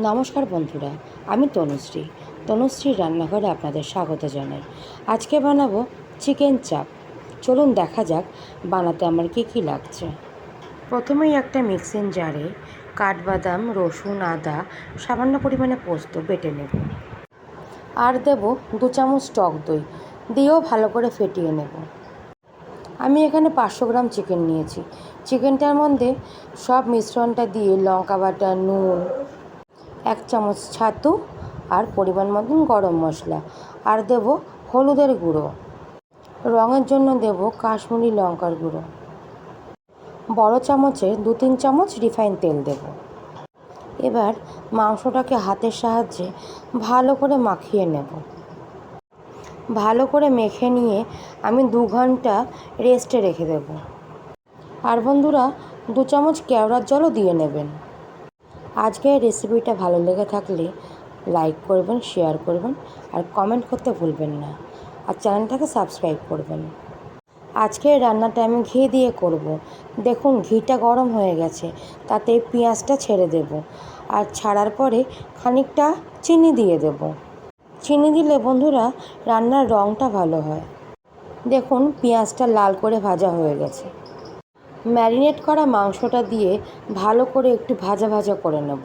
নমস্কার বন্ধুরা, আমি তনুশ্রী। তনুশ্রীর রান্নাঘরে আপনাদের স্বাগত জানাই। আজকে বানাবো চিকেন চাপ। চলুন দেখা যাক বানাতে আমার কী কী লাগছে। প্রথমেই একটা মিক্সিং জারে কাঠবাদাম, রসুন, আদা, সামান্য পরিমাণে পোস্ত বেটে নেব। আর দেব দু চামচ টক দই, দিয়েও ভালো করে ফেটিয়ে নেব। আমি এখানে পাঁচশো গ্রাম চিকেন নিয়েছি। চিকেনটার মধ্যে সব মিশ্রণটা দিয়ে লঙ্কা বাটা, নুন এক চামচ ছাতু আর পরিমাণ মতন গরম মশলা। আর দেব হলুদের গুঁড়ো। রঙের জন্য দেব কাশ্মীরি লঙ্কার গুঁড়ো। বড় চামচে দু তিন চামচ রিফাইন তেল দেব। এবার মাংসটাকে হাতের সাহায্যে ভালো করে মাখিয়ে নেব। ভালো করে মেখে নিয়ে আমি দু ঘণ্টা রেস্টে রেখে দেব। আর বন্ধুরা, দু চামচ কেওড়ার জলও দিয়ে নেবেন। আজকের রেসিপিটা ভালো লেগে থাকলে লাইক করবেন শেয়ার করবেন আর কমেন্ট করতে ভুলবেন না। আর চ্যানেলটাকে সাবস্ক্রাইব করবেন। আজকের রান্নাটা আমি ঘি দিয়ে করব। দেখুন, ঘিটা গরম হয়ে গেছে, তাতে পেঁয়াজটা ছেড়ে দেব আর ছাড়ার পরে খানিকটা চিনি দিয়ে দেব। চিনি দিলে বন্ধুরা রান্নার রঙটা ভালো হয়। দেখুন, পেঁয়াজটা লাল করে ভাজা হয়ে গেছে। ম্যারিনেট করা মাংসটা দিয়ে ভালো করে একটু ভাজা ভাজা করে নেব।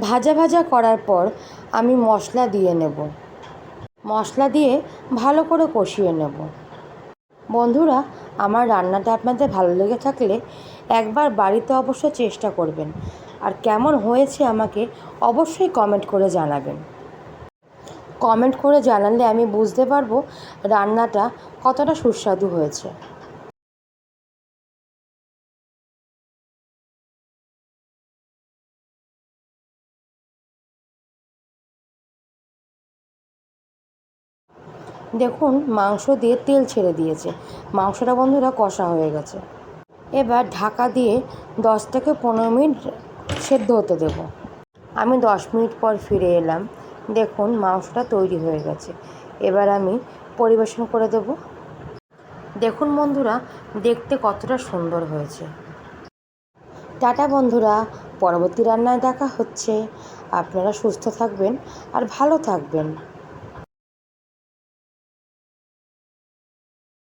ভাজা ভাজা করার পর আমি মশলা দিয়ে নেব। মশলা দিয়ে ভালো করে কষিয়ে নেব। বন্ধুরা, আমার রান্নাটা আপনাদের ভালো লেগে থাকলে একবার বাড়িতে অবশ্য চেষ্টা করবেন। আর কেমন হয়েছে আমাকে অবশ্যই কমেন্ট করে জানাবেন। কমেন্ট করে জানালে আমি বুঝতে পারব রান্নাটা কতটা সুস্বাদু হয়েছে। দেখুন, মাংস দিয়ে তেল ছেড়ে দিয়েছে। মাংসটা বন্ধুরা কষা হয়ে গেছে। এবার ঢাকা দিয়ে দশ থেকে পনেরো মিনিট সেদ্ধ হতে দেব। আমি দশ মিনিট পর ফিরে এলাম। দেখুন, মাংসটা তৈরি হয়ে গেছে। এবার আমি পরিবেশন করে দেব। দেখুন বন্ধুরা, দেখতে কতটা সুন্দর হয়েছে। টাটা বন্ধুরা, পরবর্তী রান্নায় দেখা হচ্ছে। আপনারা সুস্থ থাকবেন আর ভালো থাকবেন।